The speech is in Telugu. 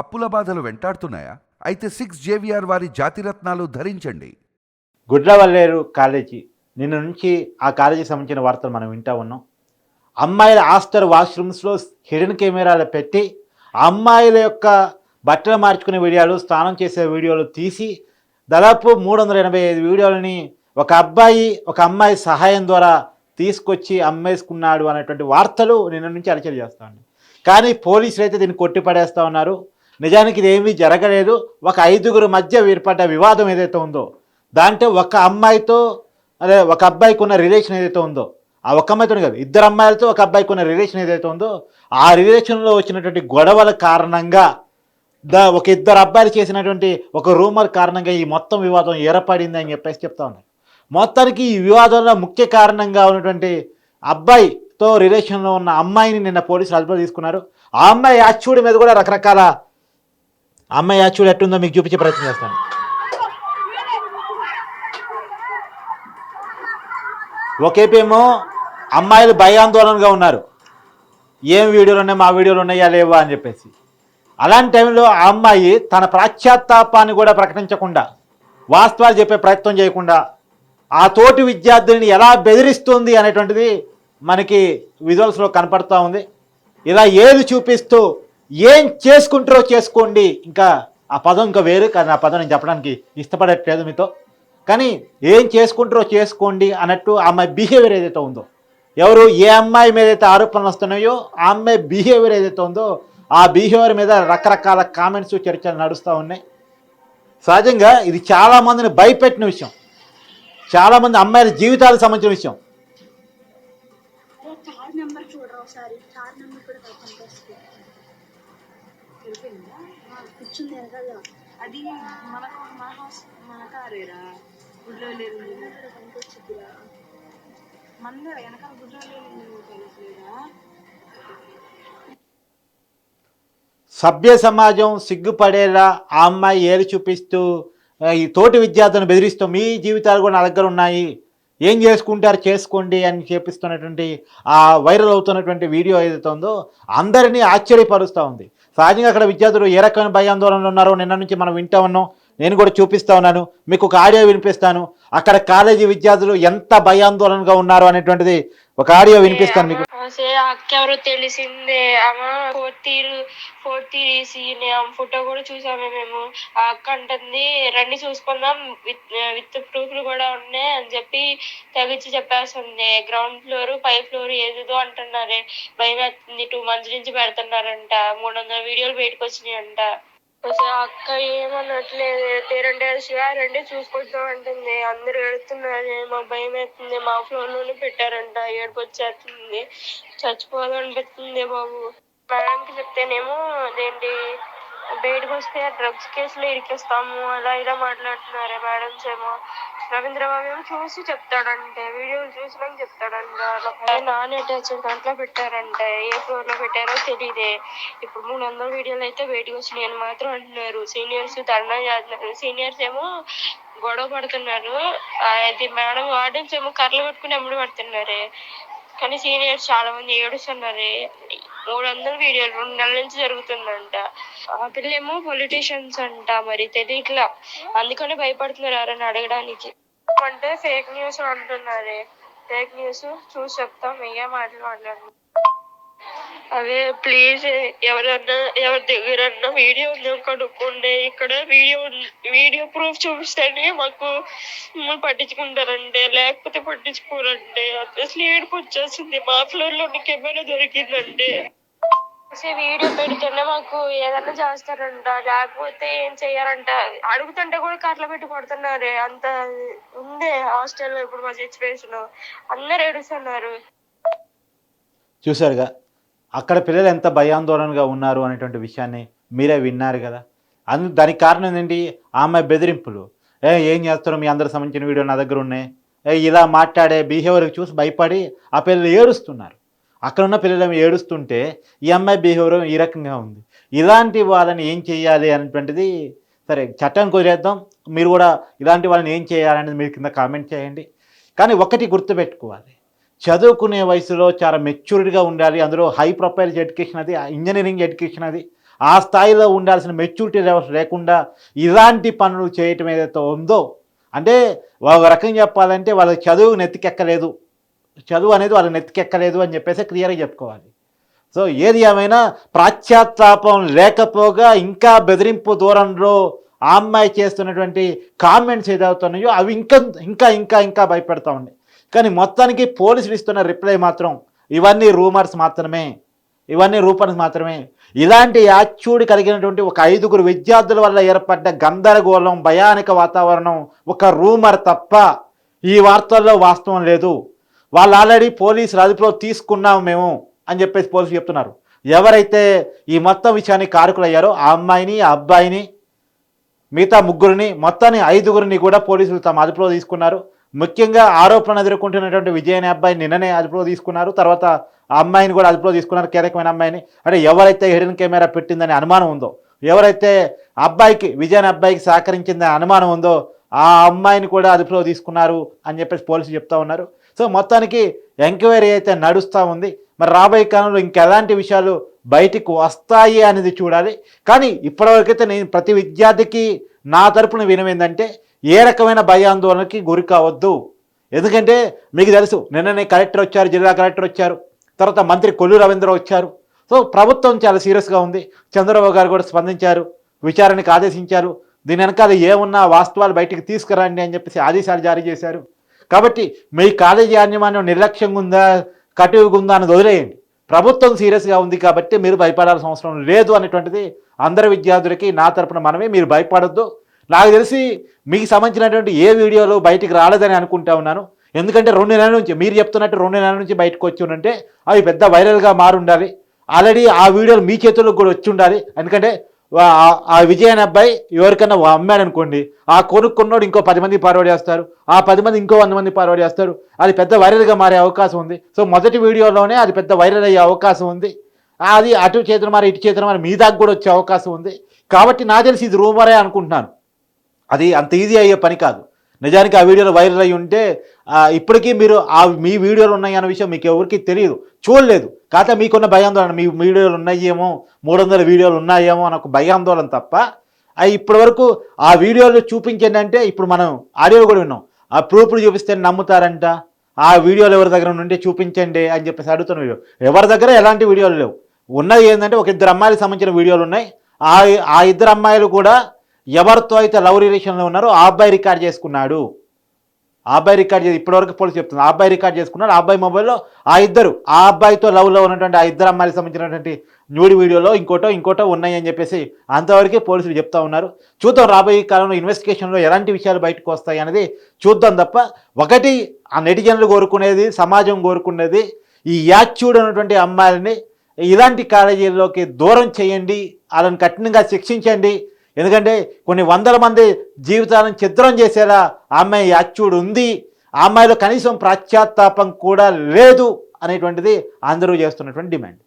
అప్పుల బాధలు వెంటాడుతున్నాయా? అయితే సిక్స్ జేవిఆర్ వారి జాతిరత్నాలు ధరించండి. గుడ్లవల్లేరు కాలేజీ. నిన్న నుంచి ఆ కాలేజీకి సంబంధించిన వార్తలు మనం వింటా ఉన్నాం. అమ్మాయిల హాస్టల్ వాష్రూమ్స్లో హిడెన్ కెమెరాలు పెట్టి అమ్మాయిల యొక్క బట్టలు మార్చుకునే వీడియోలు స్నానం చేసే వీడియోలు తీసి దాదాపు మూడు వందల ఎనభై ఐదు వీడియోలని ఒక అబ్బాయి ఒక అమ్మాయి సహాయం ద్వారా తీసుకొచ్చి అమ్మేసుకున్నాడు అనేటువంటి వార్తలు నిన్న నుంచి అలచలు చేస్తా కానీ పోలీసులు అయితే దీన్ని కొట్టిపడేస్తూ ఉన్నారు. నిజానికి ఇది ఏమీ జరగలేదు. ఒక ఐదుగురు మధ్య ఏర్పడ్డ వివాదం ఏదైతే ఉందో దాంట్లో ఒక అమ్మాయితో అదే ఒక అబ్బాయికి ఉన్న రిలేషన్ ఏదైతే ఉందో ఆ ఒక్క అమ్మాయితో కాదు ఇద్దరు అమ్మాయిలతో ఒక అబ్బాయికి ఉన్న రిలేషన్ ఏదైతే ఉందో ఆ రిలేషన్లో వచ్చినటువంటి గొడవల కారణంగా ద ఒక ఇద్దరు అబ్బాయిలు చేసినటువంటి ఒక రూమర్ కారణంగా ఈ మొత్తం వివాదం ఏర్పడింది అని చెప్పేసి చెప్తా ఉన్నారు మొత్తానికి ఈ వివాదంలో ముఖ్య కారణంగా ఉన్నటువంటి అబ్బాయితో రిలేషన్లో ఉన్న అమ్మాయిని నిన్న పోలీసులు అదుపులో తీసుకున్నారు. ఆ అమ్మాయి యాచ్యూడి మీద కూడా రకరకాల అమ్మాయి యాక్చువల్ ఎట్టుందో మీకు చూపించే ప్రయత్నం చేస్తాను. ఒకేపేమో అమ్మాయిలు భయాందోళనగా ఉన్నారు. ఏం వీడియోలు ఉన్నాయి మా వీడియోలు ఉన్నాయా లేవా అని చెప్పేసి. అలాంటి టైంలో ఆ అమ్మాయి తన ప్రాశ్చాత్తాపాన్ని కూడా ప్రకటించకుండా వాస్తవాలు చెప్పే ప్రయత్నం చేయకుండా ఆ తోటి విద్యార్థిని ఎలా బెదిరిస్తుంది అనేటువంటిది మనకి విజువల్స్లో కనపడుతూ ఉంది. ఇలా ఏది చూపిస్తూ ఏం చేసుకుంటారో చేసుకోండి. ఇంకా ఆ పదం ఇంకా వేరు కానీ ఆ పదం నేను చెప్పడానికి ఇష్టపడట్లేదు మీతో. కానీ ఏం చేసుకుంటారో చేసుకోండి అన్నట్టు ఆమె బిహేవియర్ ఏదైతే ఉందో. ఎవరు ఏ అమ్మాయి మీద అయితే ఆరోపణలు వస్తున్నాయో ఆ అమ్మాయి బిహేవియర్ ఏదైతే ఉందో ఆ బిహేవియర్ మీద రకరకాల కామెంట్స్ చర్చలు నడుస్తూ ఉన్నాయి. సహజంగా ఇది చాలామందిని భయపెట్టిన విషయం. చాలామంది అమ్మాయిల జీవితాలకు సంబంధించిన విషయం. నెంబర్ చూడరా ఒకసారి. నెంబర్ కూడా కూర్చుంది వెనకాల. అది మన మన హౌస్ మన కారేరా? గుడ్లో లేదు. కనిపించిద్దిరా మందర? వెనకాల గుడ్లో లేదు తెలుసులేదా సభ్య సమాజం సిగ్గుపడేలా ఆ అమ్మాయి ఏరి చూపిస్తూ ఈ తోటి విద్యార్థులను బెదిరిస్తూ మీ జీవితాలు కూడా నా దగ్గర ఉన్నాయి. ఏం చేసుకుంటారు చేసుకోండి అని చేపిస్తున్నటువంటి ఆ వైరల్ అవుతున్నటువంటి వీడియో ఏదైతే ఉందో అందరినీ ఆశ్చర్యపరుస్తూ ఉంది. సహజంగా అక్కడ విద్యార్థులు ఏ రకమైన భయాందోళనలు ఉన్నారో నిన్న నుంచి మనం వింటా ఉన్నాం. నేను కూడా చూపిస్తా ఉన్నాను. మీకు ఒక ఆడియో వినిపిస్తాను. అక్కడ కాలేజీ విద్యార్థులు ఎంత భయాందోళనగా ఉన్నారు అనేటువంటిది ఒక ఆడియో వినిపిస్తాను మీకు. సే అక్కెవరో తెలిసిందే. ఆమె fourth year fourth year senior ఆమె ఫోటో కూడా చూసామే మేము. ఆ అక్క అంటుంది రండి చూసుకుందాం. విత్ విత్ ప్రూఫ్లు కూడా ఉన్నాయి అని చెప్పి తెగించి చెప్పేస్తుంది గ్రౌండ్ ఫ్లోర్ పై ఫ్లోర్ ఏదేదో అంటున్నారే. భయం వేస్తుంది టూ మంత్స్ నుంచి పెడుతున్నారంట. మూడు వందల వీడియోలు బయటకు వచ్చినాయంట. అసలు అక్క ఏమనట్లేదు. తీరండి శివ రండి చూసుకుంటాం అంటుంది. అందరూ ఏడుతున్నారు. మాకు భయం అవుతుంది మా ఫ్లోర్లోనే పెట్టారంట. ఏడుపు వచ్చేస్తుంది. చచ్చిపోవాలనిపిస్తుంది బాబు. మేడంకి చెప్తేనేమో అదేంటి బయటకు వస్తే డ్రగ్స్ కేసులో ఇరికిస్తాము. అలా ఇలా మాట్లాడుతున్నారు మేడమ్స్ ఏమో రవీంద్రబాబు ఏమో చూసి చెప్తాడంటే వీడియోలు చూసినాక చెప్తాడంట. నాన్ అటాచ్డ్ దాంట్లో పెట్టారంట. ఏ ఫ్లోర్లో పెట్టారో తెలియదే ఇప్పుడు మూడు వందల వీడియోలు అయితే బయటకు వచ్చినాయి అని మాత్రం అంటున్నారు. సీనియర్స్ ధర్నా చేస్తున్నారు. సీనియర్స్ ఏమో గొడవ పడుతున్నారు. అది మేడం వార్డెన్స్ ఏమో కర్రలు పెట్టుకుని ఎమ్మడి పడుతున్నారే. కానీ సీనియర్స్ చాలా మంది ఏడుస్తున్నారే. మూడు వందల వీడియోలు రెండు నెలల నుంచి జరుగుతుందంట. ఆ పిల్లేమో పొలిటీషియన్స్ అంట. మరి తెలియట్లా అందుకనే భయపడుతున్నారు ఎవరైనా అడగడానికి. అంటే ఫేక్ న్యూస్ అంటున్నారే. ఫేక్ న్యూస్ చూసి చెప్తాం ఏ మాటలు మాట్లాడు అదే ప్లీజ్ ఎవరన్నా ఎవరి దగ్గరన్నా వీడియో ఉందో కనుక్కోండి. ఇక్కడ వీడియో వీడియో ప్రూఫ్ చూపిస్తేనే మాకు పట్టించుకుంటారండి. పట్టించుకుంటారంటే లేకపోతే పట్టించుకోరంటే అసలు ఏడుపు వచ్చేసింది. మా ఫ్లోర్లో కెమెరా దొరికిందండి? వీడియో పెడితేనే మాకు ఏదన్నా చేస్తారంట లేకపోతే ఏం చెయ్యారంట. అడుగుతుంటే కూడా కట్ల పెట్టి కొడుతున్నారు. అంత ఉందే హాస్టల్లో ఇప్పుడు మా సిచ్యువేషన్ అందరు ఏడుస్తున్నారు. చూసారుగా అక్కడ పిల్లలు ఎంత భయాందోళనగా ఉన్నారు అనేటువంటి విషయాన్ని మీరే విన్నారు కదా. అందు దానికి కారణం ఏంటి? ఆమె బెదిరింపులు. ఏ ఏం చేస్తారు మీ అందరికి సంబంధించిన వీడియో నా దగ్గర ఉన్నాయి? ఏ ఇలా మాట్లాడే బిహేవియర్ చూసి భయపడి ఆ పిల్లలు ఏడుస్తున్నారు. అక్కడ ఉన్న పిల్లలు ఏడుస్తుంటే ఈ అమ్మాయి బిహేవియర్ ఈ రకంగా ఉంది. ఇలాంటి వాళ్ళని ఏం చేయాలి? అనేటువంటిది సరే చట్టానికి వదిలేద్దాం మీరు కూడా ఇలాంటి వాళ్ళని ఏం చేయాలనేది మీరు కింద కామెంట్ చేయండి. కానీ ఒకటి గుర్తుపెట్టుకోవాలి. చదువుకునే వయసులో చాలా మెచ్యూరిటీగా ఉండాలి. అందులో హై ప్రొఫైల్ ఎడ్యుకేషన్ అది ఇంజనీరింగ్ ఎడ్యుకేషన్ అది. ఆ స్థాయిలో ఉండాల్సిన మెచ్యూరిటీ లెవెల్స్ లేకుండా ఇలాంటి పనులు చేయటం ఏదైతే ఉందో అంటే ఒక రకంగా చెప్పాలంటే వాళ్ళ చదువు నెత్తికెక్కలేదు. చదువు అనేది వాళ్ళ నెత్తికెక్కలేదు అని చెప్పేసి క్లియర్గా చెప్పుకోవాలి. సో ఏది ఏమైనా ప్రాచ్యాత్తాపం లేకపోగా ఇంకా బెదిరింపు దూరంలో ఆ అమ్మాయి చేస్తున్నటువంటి కామెంట్స్ ఏదవుతున్నాయో అవి ఇంకా ఇంకా ఇంకా ఇంకా భయపెడతా ఉన్నాయి. కానీ మొత్తానికి పోలీసులు ఇస్తున్న రిప్లై మాత్రం ఇవన్నీ రూమర్స్ మాత్రమే. ఇవన్నీ రూపర్స్ మాత్రమే. ఇలాంటి యాచ్యూడి కలిగినటువంటి ఒక ఐదుగురు విద్యార్థుల వల్ల ఏర్పడ్డ గందరగోళం భయానక వాతావరణం ఒక రూమర్ తప్ప ఈ వార్తల్లో వాస్తవం లేదు. వాళ్ళు ఆల్రెడీ పోలీసులు అదుపులో తీసుకున్నాం మేము అని చెప్పేసి పోలీసులు చెప్తున్నారు. ఎవరైతే ఈ మొత్తం విషయాన్ని కారకులయ్యారో ఆ అమ్మాయిని ఆ అబ్బాయిని మిగతా ముగ్గురిని మొత్తాన్ని ఐదుగురిని కూడా పోలీసులు తమ అదుపులో తీసుకున్నారు. ముఖ్యంగా ఆరోపణ ఎదుర్కొంటున్నటువంటి విజయని అబ్బాయి అబ్బాయిని నిన్ననే అదుపులో తీసుకున్నారు. తర్వాత ఆ అమ్మాయిని కూడా అదుపులో తీసుకున్నారు కీలకమైన అమ్మాయిని. అంటే ఎవరైతే హిడెన్ కెమెరా పెట్టిందని అనుమానం ఉందో ఎవరైతే అబ్బాయికి విజయని అబ్బాయికి సహకరించిందని అనుమానం ఉందో ఆ అమ్మాయిని కూడా అదుపులో తీసుకున్నారు అని చెప్పేసి పోలీసులు చెప్తా ఉన్నారు. సో మొత్తానికి ఎంక్వైరీ అయితే నడుస్తూ ఉంది. మరి రాబోయే కాలంలో ఇంకెలాంటి విషయాలు బయటికి వస్తాయి అనేది చూడాలి. కానీ ఇప్పటివరకైతే నేను ప్రతి విద్యార్థికి నా తరపున వినమేందంటే ఏ రకమైన భయాందోళనకి గురి కావద్దు. ఎందుకంటే మీకు తెలుసు నిన్ననే కలెక్టర్ వచ్చారు జిల్లా కలెక్టర్ వచ్చారు తర్వాత మంత్రి కొల్లు రవీంద్ర వచ్చారు. సో ప్రభుత్వం చాలా సీరియస్గా ఉంది. చంద్రబాబు గారు కూడా స్పందించారు విచారణకు ఆదేశించారు. దీని వెనకాల ఏమున్నా వాస్తవాలు బయటికి తీసుకురండి అని చెప్పేసి ఆదేశాలు జారీ చేశారు. కాబట్టి మీ కాలేజీ యాజమాన్యం నిర్లక్ష్యంగా ఉందా కటువుగా ఉందా అన్నది వదిలేయండి. ప్రభుత్వం సీరియస్గా ఉంది కాబట్టి మీరు భయపడాల్సిన అవసరం లేదు అనేటువంటిది అందరి విద్యార్థులకి నా తరపున మనమే మీరు భయపడద్దు. నాకు తెలిసి మీకు సంబంధించినటువంటి ఏ వీడియోలు బయటికి రాలేదని అనుకుంటా ఉన్నాను. ఎందుకంటే రెండు నెలల నుంచి మీరు చెప్తున్నట్టు రెండు నెలల నుంచి బయటకు వచ్చి ఉంటే అవి పెద్ద వైరల్గా మారుండాలి. ఆల్రెడీ ఆ వీడియోలు మీ చేతుల్లో కూడా వచ్చి ఉండాలి. ఎందుకంటే ఆ- ఆ అబ్బాయి ఎవరికైనా అమ్మాడు అనుకోండి ఆ కొనుక్కున్నోడు ఇంకో పది మంది ఫార్వర్డ్ చేస్తారు ఆ పది మంది ఇంకో వంద మంది ఫార్వర్డ్ చేస్తారు అది పెద్ద వైరల్గా మారే అవకాశం ఉంది. సో మొదటి వీడియోలోనే అది పెద్ద వైరల్ అయ్యే అవకాశం ఉంది. అది అటు చేతుల మారి ఇటు చేతుల మారి మీ దాకా కూడా వచ్చే అవకాశం ఉంది. కాబట్టి నా తెలిసి ఇది రూమరే అనుకుంటున్నాను. అది అంత ఈజీ అయ్యే పని కాదు. నిజానికి ఆ వీడియోలు వైరల్ అయి ఉంటే ఇప్పటికీ మీరు ఆ మీ వీడియోలు ఉన్నాయి అన్న విషయం మీకు ఎవరికి తెలియదు. చూడలేదు. కాకపోతే మీకున్న భయాందోళన మీ వీడియోలు ఉన్నాయేమో మూడు వందల వీడియోలు ఉన్నాయేమో అని ఒక భయాందోళన తప్ప అవి ఇప్పటి వరకు ఆ వీడియోలు చూపించండి అంటే ఇప్పుడు మనం ఆడియో కూడా విన్నాం. ఆ ప్రూఫ్లు చూపిస్తే నమ్ముతారంట. ఆ వీడియోలు ఎవరి దగ్గర నుండి చూపించండి అని చెప్పేసి అడుగుతున్న వీడియో. ఎవరి దగ్గర ఎలాంటి వీడియోలు లేవు. ఉన్నది ఏంటంటే ఒక ఇద్దరు అమ్మాయిలకు సంబంధించిన వీడియోలు ఉన్నాయి. ఆ ఆ ఇద్దరు అమ్మాయిలు కూడా ఎవరితో అయితే లవ్ రిలేషన్లో ఉన్నారో ఆ అబ్బాయి రికార్డ్ చేసుకున్నాడు. ఆ అబ్బాయి రికార్డ్ చేసి ఇప్పటివరకు పోలీసు చెప్తుంది ఆ అబ్బాయి రికార్డ్ చేసుకున్నాడు. ఆ అబ్బాయి మొబైల్లో ఆ ఇద్దరు ఆ అబ్బాయితో లవ్లో ఉన్నటువంటి ఆ ఇద్దరు అమ్మాయిలకు సంబంధించినటువంటి న్యూడి వీడియోలో ఇంకోటో ఇంకోటో ఉన్నాయి అని చెప్పేసి అంతవరకే పోలీసులు చెప్తా ఉన్నారు. చూద్దాం రాబోయే కాలంలో ఇన్వెస్టిగేషన్లో ఎలాంటి విషయాలు బయటకు వస్తాయి అనేది చూద్దాం తప్ప ఒకటి ఆ నెటిజన్లు కోరుకునేది సమాజం కోరుకునేది ఈ యాచ్యూడ్ అన్నటువంటి అమ్మాయిలని ఇలాంటి కాలేజీల్లోకి దూరం చేయండి వాళ్ళని కఠినంగా శిక్షించండి ఎందుకంటే కొన్ని వందల మంది జీవితాలను చిత్రం చేసేలా అమ్మాయి యాచ్యూడ్ ఉంది. ఆ అమ్మాయిలో కనీసం ప్రాశ్చాత్తాపం కూడా లేదు అనేటువంటిది అందరూ చేస్తున్నటువంటి డిమాండ్.